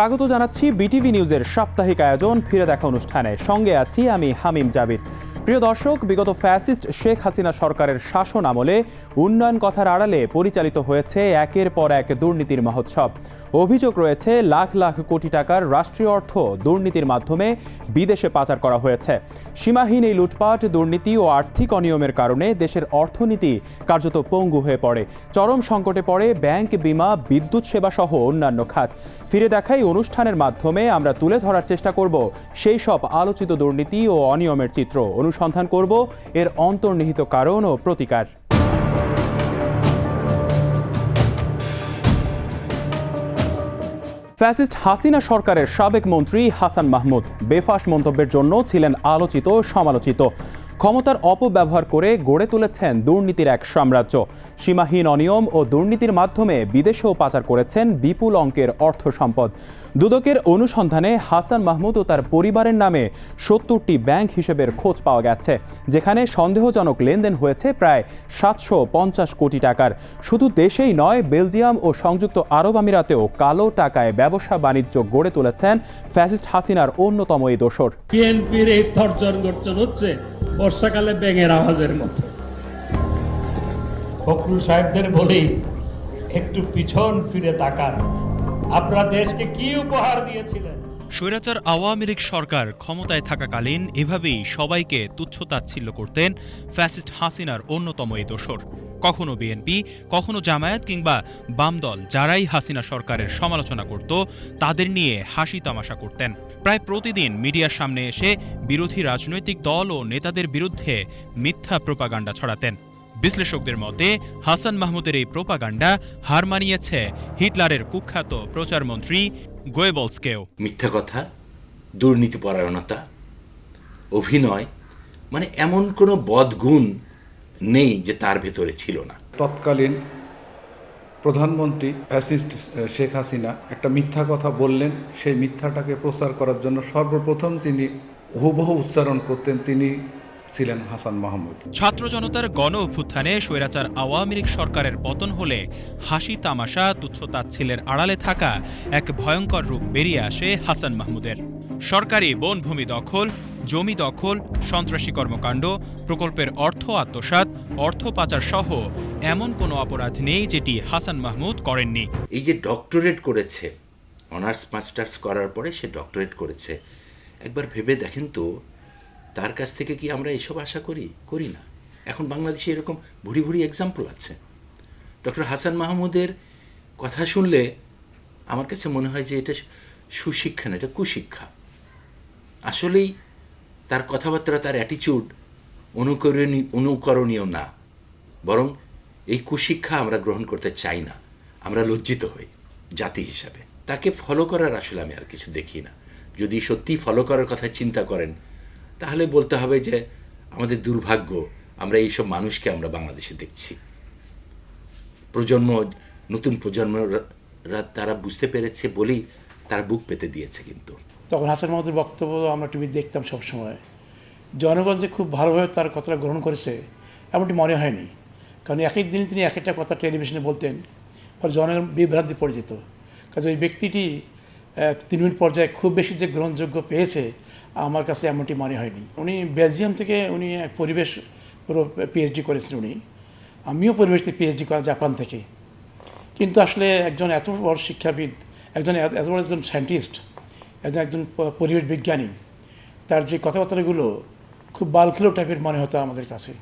স্বাগত জানাচ্ছি বিটিভি নিউজের সাপ্তাহিক আয়োজন, ফিরে দেখা অনুষ্ঠানে। সঙ্গে আছি আমি হামিম জাবির। প্রিয় দর্শক, বিগত ফ্যাসিস্ট শেখ হাসিনা সরকারের শাসন আমলে উন্নয়ন কথার আড়ালে পরিচালিত হয়েছে একের পর এক দুর্নীতির মহোৎসব। অভিযোগ রয়েছে, লাখ লাখ কোটি টাকার রাষ্ট্রীয় অর্থ দুর্নীতির মাধ্যমে বিদেশে পাচার করা হয়েছে। সীমাহীন এই লুটপাট, দুর্নীতি ও আর্থিক অনিয়মের কারণে দেশের অর্থনীতি কার্যত পঙ্গু হয়ে পড়ে। চরম সংকটে পড়ে ব্যাংক, বিমা, বিদ্যুৎ সেবা সহ অন্যান্য খাত। ফিরে দেখাই অনুষ্ঠানের মাধ্যমে আমরা তুলে ধরার চেষ্টা করব সেই সব আলোচিত দুর্নীতি ও অনিয়মের চিত্র। অনুসন্ধান করব এর অন্তর্নিহিত কারণ ও প্রতিকার। ফ্যাসিস্ট হাসিনা সরকারের সাবেক মন্ত্রী হাসান মাহমুদ বেফাস মন্তব্যের জন্য ছিলেন আলোচিত সমালোচিত। ক্ষমতার অপব্যবহার করে গড়ে তুলেছেন দুর্নীতির এক সাম্রাজ্য। সীমাহীন অনিয়ম ও দুর্নীতির মাধ্যমে বিদেশেও পাচার করেছেন বিপুল অঙ্কের অর্থ সম্পদ। দুদকের অনুসন্ধানে হাসান মাহমুদ ও তার পরিবারের নামে সত্তরটি ব্যাংক হিসেবের খোঁজ পাওয়া গেছে, যেখানে সন্দেহজনক লেনদেন হয়েছে প্রায় সাতশো পঞ্চাশ কোটি টাকার। শুধু দেশেই নয়, বেলজিয়াম ও সংযুক্ত আরব আমিরাতেও কালো টাকায় ব্যবসা বাণিজ্য গড়ে তুলেছেন ফ্যাসিস্ট হাসিনার অন্যতম এই দোসর। বিএনপির এই তর্জন হচ্ছে বর্ষাকালে ব্যাঙের আওয়াজের মতো ফখরুল সাহেবদের বলি, একটু পিছন ফিরে তাকান। আপনারা দেশকে কি উপহার দিয়েছিলেন? স্বৈরাচার আওয়ামী লীগ সরকার ক্ষমতায় থাকাকালীন এভাবেই সবাইকে তুচ্ছতাচ্ছিল্য করতেন ফ্যাসিস্ট হাসিনার অন্যতম এই দোসর। কখনো বিএনপি, কখনো জামায়াত কিংবা বাম দল যারাই হাসিনা সরকারের সমালোচনা করত, তাদের নিয়ে হাসি তামাশা করতেন। প্রায় প্রতিদিন মিডিয়ার সামনে এসে বিরোধী রাজনৈতিক দল ও নেতাদের বিরুদ্ধে মিথ্যা প্রোপাগান্ডা ছড়াতেন। বিশ্লেষকদের মতে হাসান মাহমুদের এই প্রোপাগান্ডা হার মানিয়েছে হিটলারের কুখ্যাত প্রচারমন্ত্রী গোয়েবলসকেও। মিথ্যা কথা দুর্নীতিপরায়ণতা অভিনয় মানে এমন কোনো বদগুণ নেই যে তার ভেতরে ছিল না। তৎকালীন প্রধানমন্ত্রী ফ্যাসিস্ট শেখ হাসিনা একটা মিথ্যা কথা বললেন সেই মিথ্যাটাকে প্রচার করার জন্য সর্বপ্রথম তিনি হুবহু উচ্চারণ করতেন। তিনি ছিলেন হাসান মাহমুদ। ছাত্র জনতার গণ অভ্যুত্থানে স্বৈরাচার আওয়ামী লীগ সরকারের পতন হলে হাসি তামাশা তুচ্ছতাচ্ছিলের আড়ালে থাকা এক ভয়ঙ্কর রূপ বেরিয়ে আসে হাসান মাহমুদের। সরকারি বনভূমি দখল জমি দখল সন্ত্রাসী কর্মকাণ্ড প্রকল্পের অর্থ আত্মসাৎ অর্থ পাচার সহ এমন কোনো অপরাধ নেই যেটি হাসান মাহমুদ করেননি। এই যে ডক্টরেট করেছে অনার্স মাস্টার্স করার পরে সে ডক্টরেট করেছে একবার ভেবে দেখেন তো তার কাছ থেকে কি আমরা এসব আশা করি? করি না। এখন বাংলাদেশে এরকম ভুরি ভুরি এক্সাম্পল আছে। ডক্টর হাসান মাহমুদের কথা শুনলে আমার কাছে মনে হয় যে এটা সুশিক্ষা না, এটা কুশিক্ষা। আসলেই তার কথাবার্তা তার অ্যাটিচিউড অনুকরণীয় অনুকরণীয় না। বরং এই কুশিক্ষা আমরা গ্রহণ করতে চাই না। আমরা লজ্জিত হই জাতি হিসাবে। তাকে ফলো করার আসলে আমি আর কিছু দেখি না। যদি সত্যি ফলো করার কথা চিন্তা করেন তাহলে বলতে হবে যে আমাদের দুর্ভাগ্য আমরা এইসব মানুষকে আমরা বাংলাদেশে দেখছি। প্রজন্ম নতুন প্রজন্মরা তারা বুঝতে পেরেছে বলেই তারা বুক পেতে দিয়েছে কিন্তু। তখন হাসান মাহমুদের বক্তব্য আমরা টিভি দেখতাম সবসময় জনগণ যে খুব ভালোভাবে তার কথাটা গ্রহণ করেছে এমনটি মনে হয়নি। কারণ এক এক দিন তিনি এক একটা কথা টেলিভিশনে বলতেন ফলে জনগণ বিভ্রান্তি পড়ে যেত। কাজে ওই ব্যক্তিটি আহ, তৃণমূল পর্যায়ে খুব বেশি যে গ্রহণযোগ্য পেয়েছে আমার কাছে এমনটি মনে হয়নি। উনি বেলজিয়াম থেকে উনি এক পরিবেশ পুরো পিএইচডি করেছেন উনি। আমিও পরিবেশ থেকে পিএইচডি করা জাপান থেকে। কিন্তু আসলে একজন এত বড় শিক্ষাবিদ, একজন এত বড় একজন সায়েন্টিস্ট একজন একজন পরিবেশ বিজ্ঞানী, তার যে কথাবার্তাগুলো খুব বালখেলো টাইপের মনে হতো আমাদের কাছে।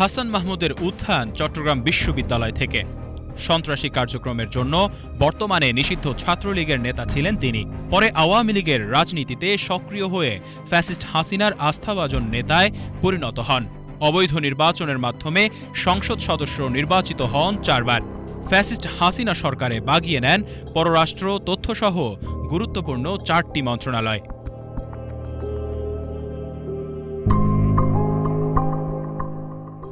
হাসান মাহমুদের উত্থান চট্টগ্রাম বিশ্ববিদ্যালয় থেকে। সন্ত্রাসী কার্যক্রমের জন্য বর্তমানে নিষিদ্ধ ছাত্রলীগের নেতা ছিলেন তিনি। পরে আওয়ামী লীগের রাজনীতিতে সক্রিয় হয়ে ফ্যাসিস্ট হাসিনার আস্থাভাজন নেতায় পরিণত হন। অবৈধ নির্বাচনের মাধ্যমে সংসদ সদস্য নির্বাচিত হন চারবার। ফ্যাসিস্ট হাসিনা সরকারে বাগিয়ে নেন পররাষ্ট্র, তথ্যসহ গুরুত্বপূর্ণ চারটি মন্ত্রণালয়।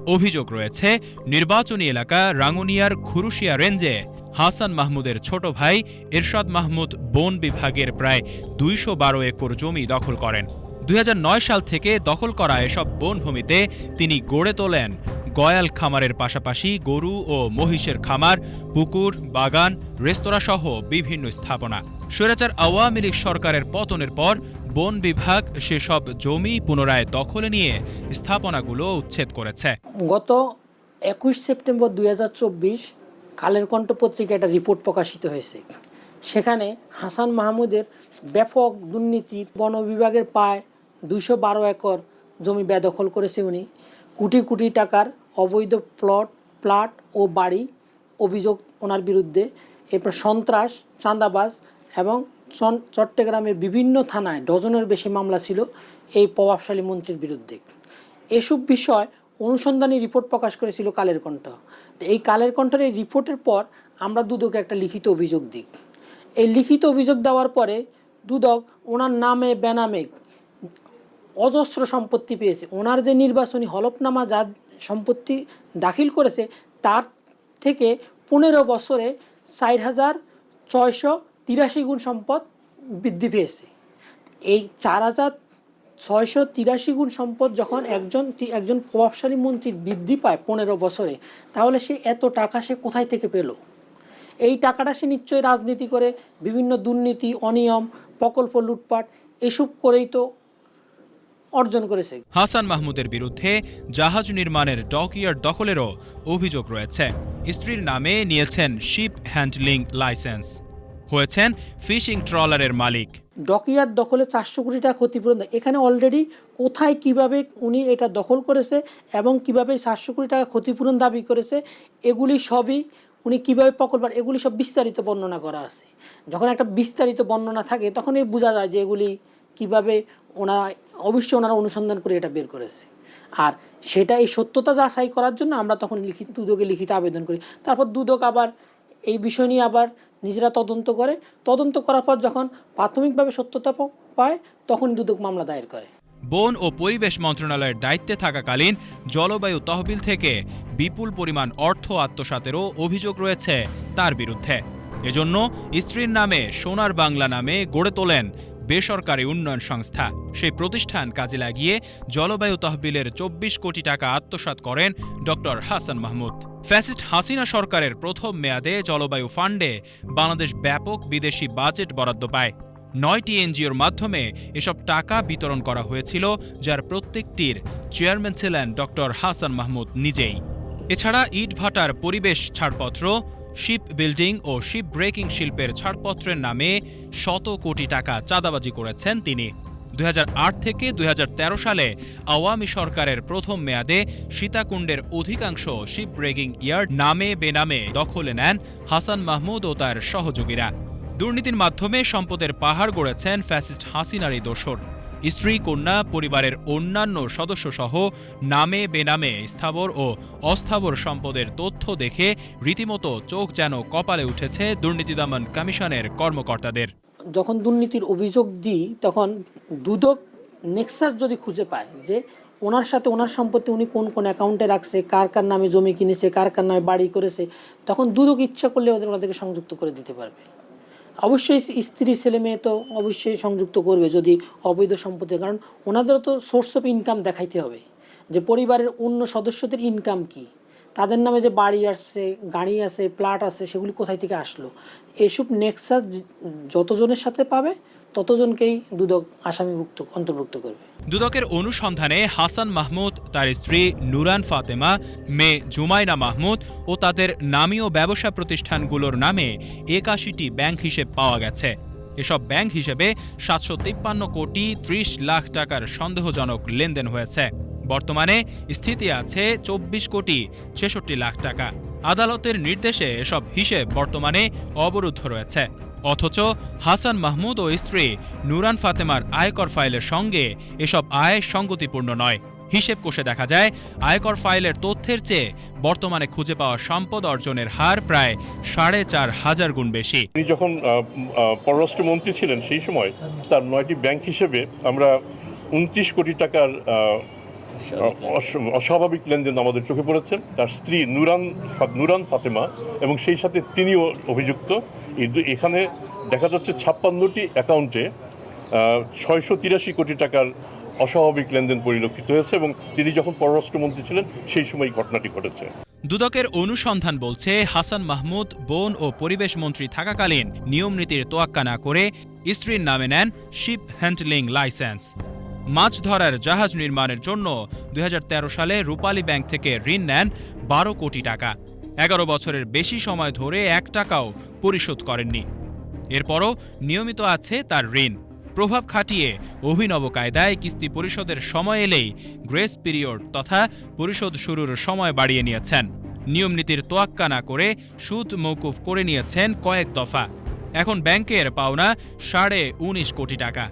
অভিযোগ রয়েছে, নির্বাচনী এলাকা রাঙ্গুনিয়ার খুরুশিয়া রেঞ্জে। হাসান মাহমুদের ছোট ভাই এরশাদ মাহমুদ বন বিভাগের প্রায় দুইশো বারো একর জমি দখল করেন। দুই হাজার নয় সাল থেকে দখল করা এসব বনভূমিতে তিনি গড়ে তোলেন। গয়াল খামারের পাশাপাশি গরু ও মহিষের খামার, পুকুর, বাগান রেস্তোরাঁ সহ বিভিন্ন স্থাপনা। স্বৈরাচার আওয়ামী লীগ সরকারের পতনের পর বন বিভাগ সেসব জমি পুনরায় দখলে নিয়ে স্থাপনাগুলো উচ্ছেদ করেছে। গত একুশ সেপ্টেম্বর দুই হাজার চব্বিশ কালের কণ্ঠ পত্রিকা একটা রিপোর্ট প্রকাশিত হয়েছে। সেখানে হাসান মাহমুদের ব্যাপক দুর্নীতি বন বিভাগের প্রায় দুইশো বারো একর জমি বেদখল করেছে উনি। কোটি কোটি টাকার অবৈধ প্লট, প্লাট ও বাড়ি অভিযোগ ওনার বিরুদ্ধে। এরপর সন্ত্রাস, চাঁদাবাজ এবং চট্টগ্রামের বিভিন্ন থানায় ডজনের বেশি মামলা ছিল এই প্রভাবশালী মন্ত্রীর বিরুদ্ধে। এসব বিষয় অনুসন্ধানী রিপোর্ট প্রকাশ করেছিল কালের কণ্ঠ। এই কালের কণ্ঠের এই রিপোর্টের পর আমরা দুদকে একটা লিখিত অভিযোগ দিই। এই লিখিত অভিযোগ দেওয়ার পরে দুদক ওনার নামে, বেনামে অজস্র সম্পত্তি পেয়েছে। ওনার যে নির্বাচনী হলফনামা যা সম্পত্তি দাখিল করেছে, তার থেকে পনেরো বছরে ষাট হাজার ছয়শো তিরাশি গুণ সম্পদ বৃদ্ধি পেয়েছে। এই চার হাজার ছয়শো তিরাশি গুণ সম্পদ যখন একজন একজন প্রভাবশালী মন্ত্রীর বৃদ্ধি পায় পনেরো বছরে, তাহলে সে এত টাকা সে কোথায় থেকে পেল? এই টাকাটা সে নিশ্চয়ই রাজনীতি করে, বিভিন্ন দুর্নীতি, অনিয়ম, প্রকল্প লুটপাট, এসব করেই তো অর্জন করেছে। হাসান মাহমুদের বিরুদ্ধে জাহাজ নির্মাণের ডকইয়ার্ড দখলেরও অভিযোগ রয়েছে। স্ত্রীর নামে নিয়েছেন শিপ হ্যান্ডলিং লাইসেন্স। হয়েছেন ফিশিং ট্রলারের মালিক। ডকইয়ার্ড দখলে চারশো কোটি টাকা ক্ষতিপূরণ। এখানে অলরেডি কোথায়, কীভাবে উনি এটা দখল করেছে এবং কীভাবে চারশো কোটি টাকা ক্ষতিপূরণ দাবি করেছে, এগুলি সবই উনি কীভাবে প্রকল্প এগুলি সব বিস্তারিত বর্ণনা করা আছে। যখন একটা বিস্তারিত বর্ণনা থাকে, তখনই বোঝা যায় যে এগুলি কীভাবে ওনারা অবশ্যই ওনারা অনুসন্ধান করে এটা বের করেছে। আর সেটা এই সত্যতা যাচাই করার জন্য আমরা তখন লিখিত, দুদকে লিখিত আবেদন করি। তারপর দুদক আবার এই বিষয় নিয়ে আবার নিজেরা তদন্ত করে। তদন্ত করার পর যখন প্রাথমিকভাবে সত্যতা পায় তখন দুদক মামলা দায়ের করে। বন ও পরিবেশ মন্ত্রণালয়ের দায়িত্বে থাকাকালীন জলবায়ু তহবিল থেকে বিপুল পরিমাণ অর্থ আত্মসাতেরও অভিযোগ রয়েছে তার বিরুদ্ধে। এজন্য স্ত্রীর নামে সোনার বাংলা নামে গড়ে তোলেন বেসরকারি উন্নয়ন সংস্থা। সেই প্রতিষ্ঠান কাজে লাগিয়ে জলবায়ু তহবিলের চব্বিশ কোটি টাকা আত্মসাৎ করেন ডক্টর হাসান মাহমুদ। ফ্যাসিস্ট হাসিনা সরকারের প্রথম মেয়াদে জলবায়ু ফান্ডে বাংলাদেশ ব্যাপক বিদেশি বাজেট বরাদ্দ পায়। নয়টি এনজিওর মাধ্যমে এসব টাকা বিতরণ করা হয়েছিল, যার প্রত্যেকটির চেয়ারম্যান ছিলেন ডক্টর হাসান মাহমুদ নিজেই। এছাড়া ইটভাটার পরিবেশ ছাড়পত্র শিপ বিল্ডিং ও শিপ ব্রেকিং শিল্পের ছাড়পত্রের নামে শত কোটি টাকা চাঁদাবাজি করেছেন তিনি। দুই হাজার আট থেকে দুই হাজার তেরো সালে আওয়ামী সরকারের প্রথম মেয়াদে সীতাকুণ্ডের অধিকাংশ শিপ ব্রেকিং ইয়ার্ড নামে বেনামে দখলে নেন হাসান মাহমুদ ও তার সহযোগীরা। দুর্নীতির মাধ্যমে সম্পদের পাহাড় গড়েছেন ফ্যাসিস্ট হাসিনার দোসর। স্ত্রী, কন্যা, পরিবারের অন্যান্য সদস্য সহ নামে বেনামে স্থাবর ও অস্থাবর সম্পদের তথ্য দেখে রীতিমতো চোখ যেন কপালে উঠেছে দুর্নীতি দমন কমিশনের কর্মকর্তাদের। যখন দুর্নীতির অভিযোগ দিই, তখন দুদক নেক্সাস যদি খুঁজে পায় যে ওনার সাথে ওনার সম্পত্তি উনি কোন কোন অ্যাকাউন্টে রাখছে, কার কার নামে জমি কিনেছে, কার কার নামে বাড়ি করেছে, তখন দুদক ইচ্ছা করলে ওদের ওনাদেরকে সংযুক্ত করে দিতে পারবে। অবশ্যই স্ত্রী ছেলে মেয়ে তো অবশ্যই সংযুক্ত করবে যদি অবৈধ সম্পত্তি, কারণ ওনাদেরও তো সোর্স অফ ইনকাম দেখাইতে হবে। যে পরিবারের অন্য সদস্যদের ইনকাম কি? তাদের নামে যে বাড়ি আসছে, গাড়ি আছে প্লাট আছে, সেগুলি কোথায় থেকে আসলো? এসব নেক্সাস যতজনের সাথে পাবে ততজনকেই দুদক আসামিভুক্ত, অন্তর্ভুক্ত করবে। দুদকের অনুসন্ধানে হাসান মাহমুদ, তার স্ত্রী নুরান ফাতেমা, মেয়ে জুমাইনা মাহমুদ ও তাদের নামীয় ব্যবসা প্রতিষ্ঠানগুলোর নামে একাশিটি ব্যাংক হিসেব পাওয়া গেছে। এসব ব্যাংক হিসেবে সাতশো তিপ্পান্ন কোটি ত্রিশ লাখ টাকার সন্দেহজনক লেনদেন হয়েছে। বর্তমানে স্থিতি আছে চব্বিশ কোটি ছেষট্টি লাখ টাকা। আদালতের নির্দেশে এসব হিসেব বর্তমানে অবরুদ্ধ রয়েছে। অথচ হাসান মাহমুদ ও স্ত্রী নুরান ফাতেমার আয়কর ফাইলের সঙ্গে এসব আয় সঙ্গতিপূর্ণ নয়। হিসেব কষে দেখা যায়, আয়কর ফাইলের তথ্যের চেয়ে বর্তমানে খুঁজে পাওয়া সম্পদ অর্জনের হার প্রায় সাড়ে চার হাজার গুণ বেশি। তিনি যখন পররাষ্ট্রমন্ত্রী ছিলেন সেই সময়, তার নয়টি ব্যাংক হিসেবে আমরা উনত্রিশ কোটি টাকার অস্বাভাবিক লেনদেন আমাদের চোখে পড়েছে। তার স্ত্রী নুরান নুরান ফাতেমা এবং সেই সাথে তিনিও অভিযুক্ত। এখানে দেখা যাচ্ছে ছাপ্পান্নটি অ্যাকাউন্টে ছয়শো তিরাশি কোটি টাকার অস্বাভাবিক লেনদেন পরিলক্ষিত হয়েছে এবং তিনি যখন পররাষ্ট্রমন্ত্রী ছিলেন সেই সময় ঘটনাটি ঘটেছে। দুদকের অনুসন্ধান বলছে হাসান মাহমুদ বন ও পরিবেশ মন্ত্রী থাকাকালীন নিয়ম নীতির তোয়াক্কা না করে স্ত্রীর নামে নেন শিপ হ্যান্ডলিং লাইসেন্স। মাছ ধরার জাহাজ নির্মাণের জন্য দু হাজার তেরো সালে রূপালী ব্যাংক থেকে ঋণ নেন বারো কোটি টাকা। এগারো বছরের বেশি সময় ধরে এক টাকাও পরিশোধ করেননি। এরপরও নিয়মিত আছে তার ঋণ। প্রভাব খাটিয়ে অভিনব কায়দায় কিস্তি পরিশোধের সময় এলেই গ্রেস পিরিয়ড তথা পরিশোধ শুরুর সময় বাড়িয়ে নিয়েছেন। নিয়ম নীতির তোয়াক্কা না করে সুদ মৌকুফ করে নিয়েছেন কয়েক দফা। এখন ব্যাংকের পাওনা সাড়ে উনিশ কোটি টাকা।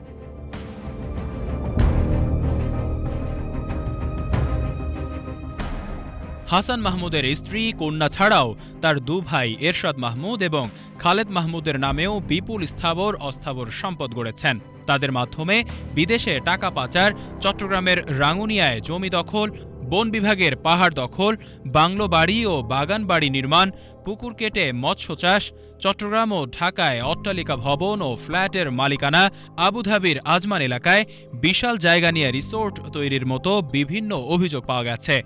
হাসান মাহমুদের স্ত্রী কন্যা ছাড়াও তার দু ভাই এরশাদ মাহমুদ এবং খালেদ মাহমুদের নামেও বিপুল স্থাবর অস্থাবর সম্পদ গড়েছেন। তাদের মাধ্যমে বিদেশে টাকা পাচার, চট্টগ্রামের রাঙ্গুনিয়ায় জমি দখল, বন বিভাগের পাহাড় দখল, বাংলো বাড়ি ও বাগান বাড়ি নির্মাণ, পুকুর কেটে মৎস্য চাষ, চট্টগ্রাম ও ঢাকায় অট্টালিকা ভবন ও ফ্ল্যাটের মালিকানা, আবুধাবির আজমান এলাকায় বিশাল জায়গা নিয়ে রিসোর্ট তৈরির মতো বিভিন্ন অভিযোগ পাওয়া গেছে।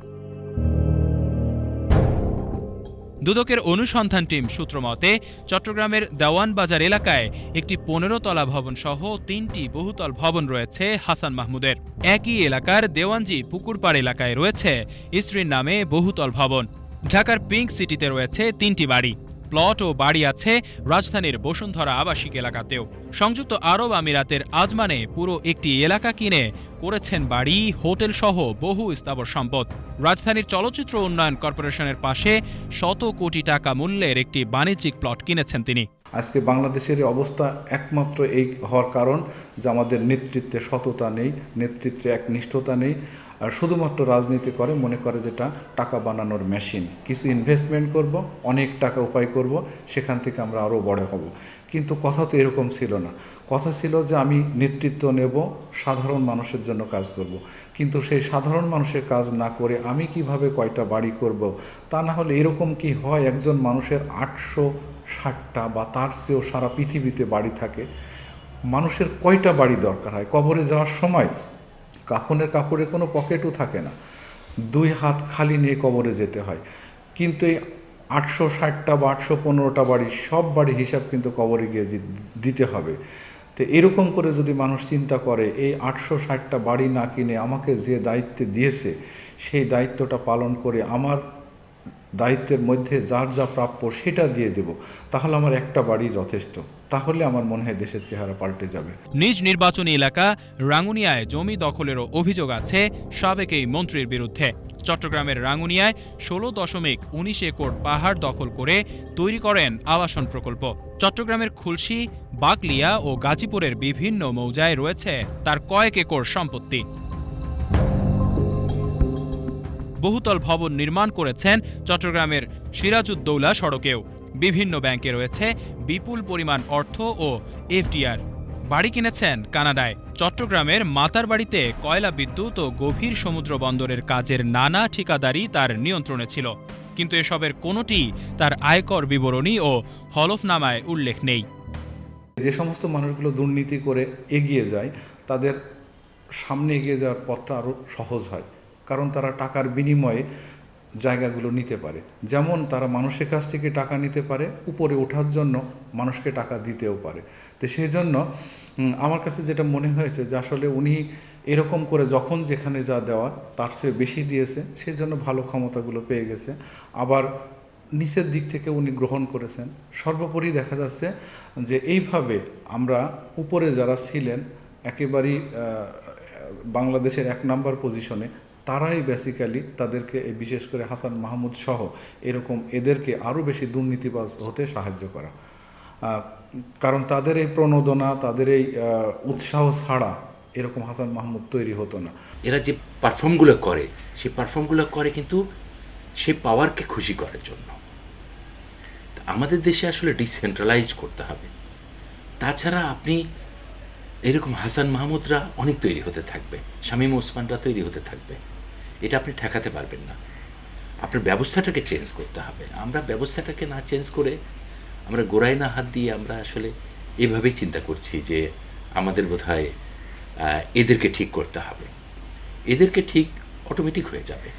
দুদকের অনুসন্ধান টিম সূত্র মতে, চট্টগ্রামের দেওয়ানবাজার এলাকায় একটি পনেরো তলা ভবন সহ তিনটি বহুতল ভবন রয়েছে হাসান মাহমুদের। একই এলাকার দেওয়ানজি পুকুরপাড় এলাকায় রয়েছে স্ত্রীর নামে বহুতল ভবন। ঢাকার পিঙ্ক সিটিতে রয়েছে তিনটি বাড়ি। প্লট ও বাড়ি আছে রাজধানীর বসুন্ধরা আবাসিক এলাকাতেও। সংযুক্ত আরব আমিরাতের আজমানে পুরো একটি এলাকা কিনে করেছেন বাড়ি, হোটেল সহ বহু স্থাবর সম্পদ। রাজধানীর চলচ্চিত্র উন্নয়ন কর্পোরেশনের পাশে শত কোটি টাকা মূল্যের একটি বাণিজ্যিক প্লট কিনেছেন তিনি। আজকে বাংলাদেশের অবস্থা একমাত্র এই হওয়ার কারণ যে আমাদের নেতৃত্বে সততা নেই, নেতৃত্বে একনিষ্ঠতা নেই। শুধুমাত্র রাজনীতি করে, মনে করে যেটা টাকা বানানোর মেশিন কিছু ইনভেস্টমেন্ট করব, অনেক টাকা উপায় করব, সেখান থেকে আমরা আরও বড় হব কিন্তু কথা তো এরকম ছিল না কথা ছিল যে আমি নেতৃত্ব নেব, সাধারণ মানুষের জন্য কাজ করব। কিন্তু সেই সাধারণ মানুষের কাজ না করে আমি কীভাবে কয়টা বাড়ি করব। তা না হলে এরকম কি হয় একজন মানুষের আটশো ষাটটা বা তার চেয়েও সারা পৃথিবীতে বাড়ি থাকে মানুষের কয়টা বাড়ি দরকার হয় কবরে যাওয়ার সময় কাফনের কাপড়ে কোনো পকেটও থাকে না। দুই হাত খালি নিয়ে কবরে যেতে হয়। কিন্তু এই আটশো ষাটটা বা আটশো পনেরোটা বাড়ি সব বাড়ির হিসাব কিন্তু কবরে গিয়ে দিতে হবে। তো এরকম করে যদি মানুষ চিন্তা করে, এই আটশো ষাটটা বাড়ি না কিনে আমাকে যে দায়িত্বে দিয়েছে, সেই দায়িত্বটা পালন করে আমার দায়িত্বের মধ্যে যার যা প্রাপ্য সেটা দিয়ে দেব, তাহলে আমার একটা বাড়ি যথেষ্ট। তাহলে আমার মনে হয় দেশের চেহারা পাল্টে যাবে। নিজ নির্বাচনী এলাকা রাঙ্গুনিয়ায় জমি দখলেরও অভিযোগ আছে সাবেক এই মন্ত্রীর বিরুদ্ধে। চট্টগ্রামের রাঙ্গুনিয়ায় ষোলো দশমিক উনিশ একর পাহাড় দখল করে তৈরি করেন আবাসন প্রকল্প। চট্টগ্রামের খুলশি, বাকলিয়া ও গাজীপুরের বিভিন্ন মৌজায় রয়েছে তার কয়েক একর সম্পত্তি। বহুতল ভবন নির্মাণ করেছেন চট্টগ্রামের সিরাজউদ্দৌলা সড়কেও। বিভিন্ন ব্যাংকে রয়েছে বিপুল পরিমাণ অর্থ ও এফডিআর। বাড়ি কিনেছেন কানাডায়। চট্টগ্রামের মাতার বাড়িতে কয়লা বিদ্যুৎ ও গভীর সমুদ্র বন্দরের কাজের নানা ঠিকাদারি তার নিয়ন্ত্রণে ছিল। কিন্তু এসবের কোনোটি তার আয়কর বিবরণী ও হলফনামায় উল্লেখ নেই। যে সমস্ত মানুষগুলো দুর্নীতি করে এগিয়ে যায়, তাদের সামনে এগিয়ে যাওয়ার পথটা আরও সহজ হয়। কারণ তারা টাকার বিনিময়ে জায়গাগুলো নিতে পারে। যেমন তারা মানুষের কাছ থেকে টাকা নিতে পারে, উপরে ওঠার জন্য মানুষকে টাকা দিতেও পারে। তো সেই জন্য আমার কাছে যেটা মনে হয়েছে যে আসলে উনি এরকম করে যখন যেখানে যা দেওয়ার, তার চেয়ে বেশি দিয়েছে সেই জন্য ভালো ক্ষমতাগুলো পেয়ে গেছে। আবার নিচের দিক থেকে উনি গ্রহণ করেছেন। সর্বোপরি দেখা যাচ্ছে যে এইভাবে আমরা উপরে যারা ছিলেন, একেবারেই বাংলাদেশের এক নাম্বার পজিশনে তারাই বেসিক্যালি তাদেরকে বিশেষ করে হাসান মাহমুদ সহ এরকম এদেরকে আরও বেশি দুর্নীতিবাজ হতে সাহায্য করা। কারণ তাদের এই প্রণোদনা, তাদের এই উৎসাহ ছাড়া এরকম হাসান মাহমুদ তৈরি হতো না। এরা যে পারফর্মগুলো করে, সেই পারফর্মগুলো করে কিন্তু সে পাওয়ারকে খুশি করার জন্য। আমাদের দেশে আসলে ডিসেন্ট্রালাইজ করতে হবে। তাছাড়া আপনি এরকম হাসান মাহমুদরা অনেক তৈরি হতে থাকবে, শামীম ওসমানরা তৈরি হতে থাকবে। এটা আপনি ঠেকাতে পারবেন না। আপনার ব্যবস্থাটাকে চেঞ্জ করতে হবে। আমরা ব্যবস্থাটাকে না চেঞ্জ করে আমরা গোড়ায় না হাত দিয়ে আমরা আসলে এভাবেই চিন্তা করছি যে আমাদের বোধহয় আহ, এদেরকে ঠিক করতে হবে। এদেরকে ঠিক অটোমেটিক হয়ে যাবে।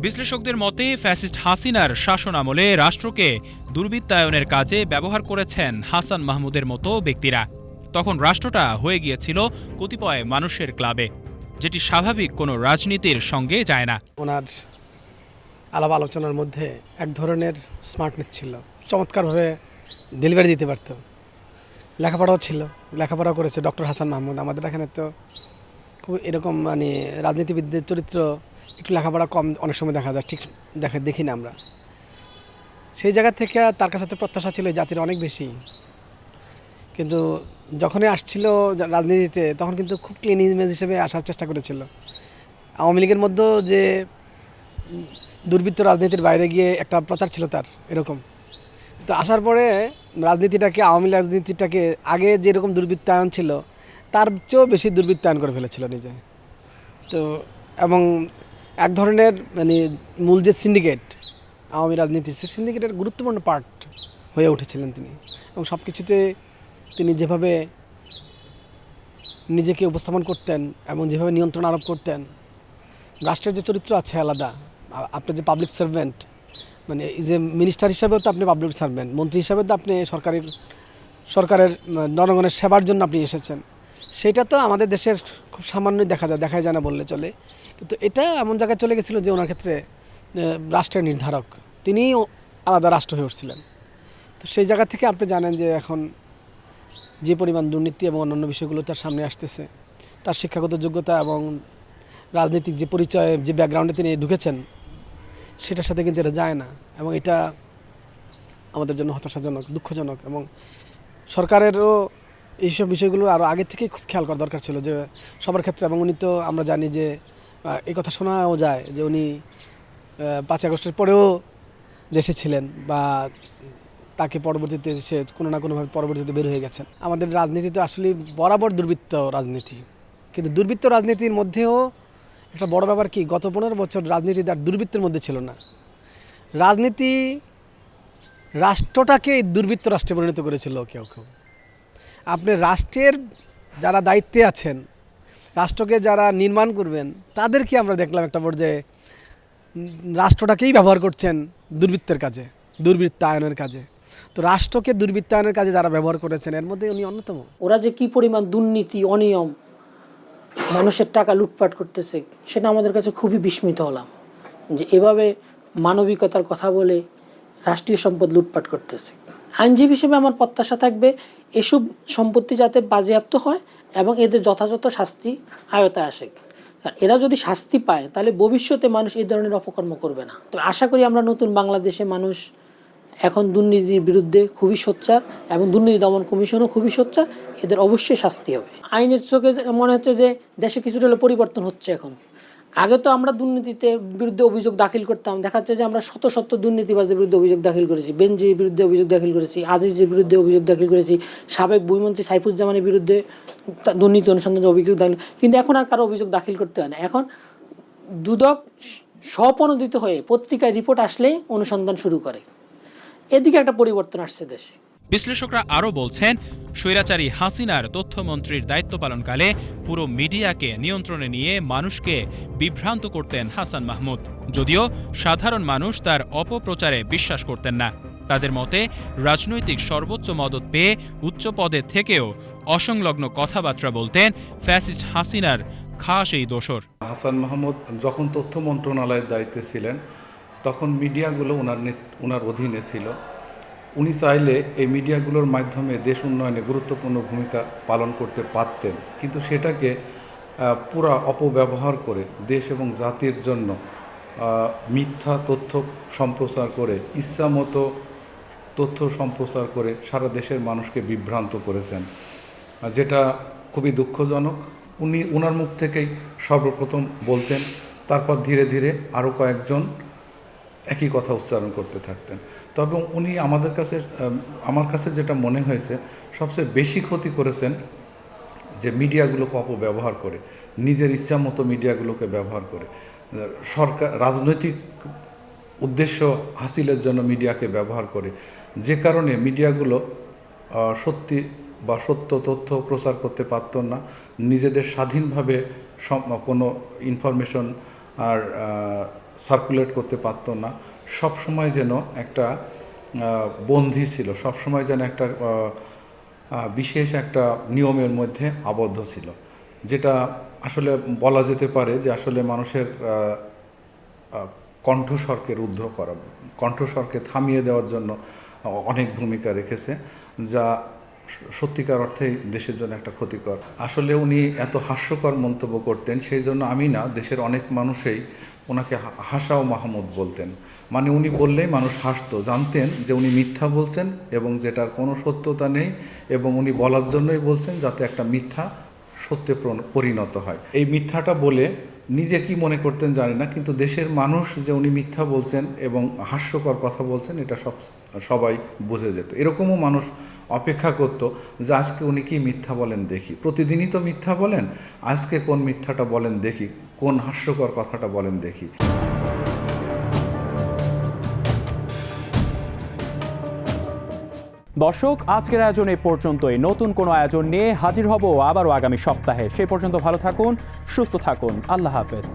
বিশ্লেষকদের মতে ফ্যাসিস্ট হাসিনার শাসন আমলে রাষ্ট্রকে দুর্বৃত্তায়নের কাজে ব্যবহার করেছেন হাসান মাহমুদের মতো ব্যক্তিরা। তখন রাষ্ট্রটা হয়ে গিয়েছিল কতিপয় মানুষের ক্লাবে। যেটি স্বাভাবিক কোনো রাজনীতির সঙ্গে যায় না। ওনার আলাপ আলোচনার মধ্যে এক ধরনের স্মার্টনেস ছিল। চমৎকারভাবে ডেলিভারি দিতে পারত। লেখাপড়াও ছিল। লেখাপড়াও করেছে ডক্টর হাসান মাহমুদ। আমাদের এখানে তো খুব এরকম মানে রাজনীতিবিদদের চরিত্র একটু লেখাপড়া কম অনেক সময় দেখা যায়। ঠিক দেখা দেখি না আমরা। সেই জায়গা থেকে তার কাছে তো প্রত্যাশা ছিল জাতির অনেক বেশি। কিন্তু যখনই আসছিল রাজনীতিতে, তখন কিন্তু খুব ক্লিন ইমেজ হিসেবে আসার চেষ্টা করেছিল। আওয়ামী লীগের মধ্যেও যে দুর্বৃত্ত রাজনীতির বাইরে গিয়ে একটা প্রচার ছিল তার, এরকম। তো আসার পরে রাজনীতিটাকে, আওয়ামী রাজনীতিটাকে আগে যেরকম দুর্বৃত্তায়ন ছিল, তার চেয়েও বেশি দুর্বৃত্তায়ন করে ফেলেছিল নিজে। তো, এবং এক ধরনের মানে মূল যে সিন্ডিকেট আওয়ামী রাজনীতি সেই সিন্ডিকেটের গুরুত্বপূর্ণ পার্ট হয়ে উঠেছিলেন তিনি। এবং সব কিছুতে তিনি যেভাবে নিজেকে উপস্থাপন করতেন এবং যেভাবে নিয়ন্ত্রণ আরোপ করতেন, রাষ্ট্রের যে চরিত্র আছে আলাদা। আপনার যে পাবলিক সার্ভেন্ট মানে যে মিনিস্টার হিসাবেও তো আপনি পাবলিক সার্ভেন্ট মন্ত্রী হিসাবেও তো আপনি সরকারের সরকারের জনগণের সেবার জন্য আপনি এসেছেন। সেটা তো আমাদের দেশের খুব সামান্যই দেখা যায়, দেখাই যায় না বললে চলে। কিন্তু এটা এমন জায়গায় চলে গেছিল যে ওনার ক্ষেত্রে রাষ্ট্রের নির্ধারক। তিনিই আলাদা রাষ্ট্র হয়ে উঠছিলেন। তো সেই জায়গা থেকে আপনি জানেন যে এখন যে পরিমাণ দুর্নীতি এবং অন্যান্য বিষয়গুলো তার সামনে আসতেছে, তার শিক্ষাগত যোগ্যতা এবং রাজনৈতিক যে পরিচয়, যে ব্যাকগ্রাউন্ডে তিনি ঢুকেছেন, সেটার সাথে কিন্তু এটা যায় না এবং এটা আমাদের জন্য হতাশাজনক, দুঃখজনক এবং সরকারেরও এইসব বিষয়গুলো আরও আগে থেকেই খুব খেয়াল করা দরকার ছিল যে সবার ক্ষেত্রে এবং উনি তো আমরা জানি যে এই কথা শোনাও যায় যে উনি পাঁচ আগস্টের পরেও দেশে ছিলেন বা তাকে পরবর্তীতে সে কোনো না কোনোভাবে পরবর্তীতে বের হয়ে গেছেন। আমাদের রাজনীতি তো আসলে বরাবর দুর্বৃত্ত রাজনীতি। কিন্তু দুর্বৃত্ত রাজনীতির মধ্যেও একটা বড় ব্যাপার কি, গত পনেরো বছর রাজনীতি তার দুর্বৃত্তের মধ্যে ছিল না। রাজনীতি রাষ্ট্রটাকে দুর্বৃত্ত রাষ্ট্রে পরিণত করেছিল কেউ কেউ। আপনি রাষ্ট্রের যারা দায়িত্বে আছেন, রাষ্ট্রকে যারা নির্মাণ করবেন, তাদেরকে আমরা দেখলাম একটা পর্যায়ে রাষ্ট্রটাকেই ব্যবহার করছেন দুর্বৃত্তের কাজে, দুর্বৃত্তায়নের কাজে। তো রাষ্ট্রকে দুর্বৃত্তায়নের কাজে যারা ব্যবহার করেছেন, এর মধ্যে উনি অন্যতম। ওরা যে কি পরিমাণ দুর্নীতি, অনিয়ম, মানুষের টাকা লুটপাট করতেছে, সেটা আমাদের কাছে খুবই বিস্মিত হলাম। যে এভাবে মানবিকতার কথা বলে রাষ্ট্রীয় সম্পদ লুটপাট করতেছে। আইনজীবী হিসেবে আমার প্রত্যাশা থাকবে, এসব সম্পত্তি যাতে বাজেয়াপ্ত হয় এবং এদের যথাযথ শাস্তি আয়তায় আসে। এরা যদি শাস্তি পায়, তাহলে ভবিষ্যতে মানুষ এই ধরনের অপকর্ম করবে না। তো আশা করি আমরা নতুন বাংলাদেশে মানুষ এখন দুর্নীতির বিরুদ্ধে খুবই সোচ্চার এবং দুর্নীতি দমন কমিশনও খুবই সোচ্চার, এদের অবশ্যই শাস্তি হবে। আইনের চোখে মনে হচ্ছে যে দেশে কিছুটা হলে পরিবর্তন হচ্ছে এখন। আগে তো আমরা দুর্নীতিতে বিরুদ্ধে অভিযোগ দাখিল করতাম, দেখা যাচ্ছে যে আমরা শত শত দুর্নীতিবাজের বিরুদ্ধে অভিযোগ দাখিল করেছি বেঞ্জির বিরুদ্ধে অভিযোগ দাখিল করেছি, আজিজের বিরুদ্ধে অভিযোগ দাখিল করেছি, সাবেক বইমন্ত্রী সাইফুজ্জামানের বিরুদ্ধে দুর্নীতি অনুসন্ধানের অভিযোগ দাখিল, কিন্তু এখন আর কারও অভিযোগ দাখিল করতে হয় না। এখন দুদক স্বপ্রণোদিত হয়ে পত্রিকায় রিপোর্ট আসলেই অনুসন্ধান শুরু করে। এদিকে একটা পরিবর্তন আসছে দেশে। বিশ্লেষকরা আরও বলছেন স্বৈরাচারী হাসিনার তথ্যমন্ত্রীর দায়িত্ব পালনকালে পুরো মিডিয়াকে নিয়ন্ত্রণে নিয়ে মানুষকে বিভ্রান্ত করতেন হাসান মাহমুদ। যদিও সাধারণ মানুষ তার অপপ্রচারে বিশ্বাস করতেন না। তাদের মতে রাজনৈতিক সর্বোচ্চ মদত পেয়ে উচ্চ পদে থেকেও অসংলগ্ন কথাবার্তা বলতেন ফ্যাসিস্ট হাসিনার খাস এই দোসর। হাসান মাহমুদ যখন তথ্য মন্ত্রণালয়ের দায়িত্বে ছিলেন তখন মিডিয়াগুলো ওনার ওনার অধীনে ছিল। উনি চাইলে এই মিডিয়াগুলোর মাধ্যমে দেশ উন্নয়নে গুরুত্বপূর্ণ ভূমিকা পালন করতে পারতেন। কিন্তু সেটাকে পুরা অপব্যবহার করে দেশ এবং জাতির জন্য মিথ্যা তথ্য সম্প্রচার করে, ইচ্ছামতো তথ্য সম্প্রচার করে সারা দেশের মানুষকে বিভ্রান্ত করেছেন। যেটা খুবই দুঃখজনক। উনি ওনার মুখ থেকেই সর্বপ্রথম বলতেন, তারপর ধীরে ধীরে আরও কয়েকজন একই কথা উচ্চারণ করতে থাকতেন। তবে উনি আমাদের কাছে আমার কাছে যেটা মনে হয়েছে, সবচেয়ে বেশি ক্ষতি করেছেন যে মিডিয়াগুলোকে অপব্যবহার করে, নিজের ইচ্ছা মতো মিডিয়াগুলোকে ব্যবহার করে। সরকার, রাজনৈতিক উদ্দেশ্য হাসিলের জন্য মিডিয়াকে ব্যবহার করে। যে কারণে মিডিয়াগুলো সত্যি বা সত্য তথ্য প্রচার করতে পারত না। নিজেদের স্বাধীনভাবে কোনো ইনফরমেশন আর সার্কুলেট করতে পারত না। সব সময় যেন একটা বন্দী ছিল সব সময় যেন একটা বিশেষ একটা নিয়মের মধ্যে আবদ্ধ ছিল। যেটা আসলে বলা যেতে পারে যে আসলে মানুষের কণ্ঠস্বরকে রুদ্ধ করা, কণ্ঠস্বরকে থামিয়ে দেওয়ার জন্য অনেক ভূমিকা রেখেছে, যা সত্যিকার অর্থে দেশের জন্য একটা ক্ষতিকর। আসলে উনি এত হাস্যকর মন্তব্য করতেন, সেই জন্য আমি না, দেশের অনেক মানুষই ওনাকে হাসাও মাহমুদ বলতেন। মানে উনি বললেই মানুষ হাসতো, জানতেন যে উনি মিথ্যা বলছেন এবং যেটার কোনো সত্যতা নেই এবং উনি বলার জন্যই বলছেন যাতে একটা মিথ্যা সত্যে পরিণত হয়। এই মিথ্যাটা বলে নিজে কি মনে করতেন জানি না, কিন্তু দেশের মানুষ যে উনি মিথ্যা বলছেন এবং হাস্যকর কথা বলছেন, এটা সব, সবাই বুঝে যেত। এরকমও মানুষ অপেক্ষা করত যে আজকে উনি কি মিথ্যা বলেন দেখি। প্রতিদিনই তো মিথ্যা বলেন, আজকে কোন মিথ্যাটা বলেন দেখি। কোন হাস্যকর কথাটা বলেন দেখি। দর্শক, আজকের আয়োজন এ পর্যন্তই। নতুন কোনো আয়োজন নিয়ে হাজির হব আবারও আগামী সপ্তাহে। সে পর্যন্ত ভালো থাকুন, সুস্থ থাকুন। আল্লাহ হাফেজ।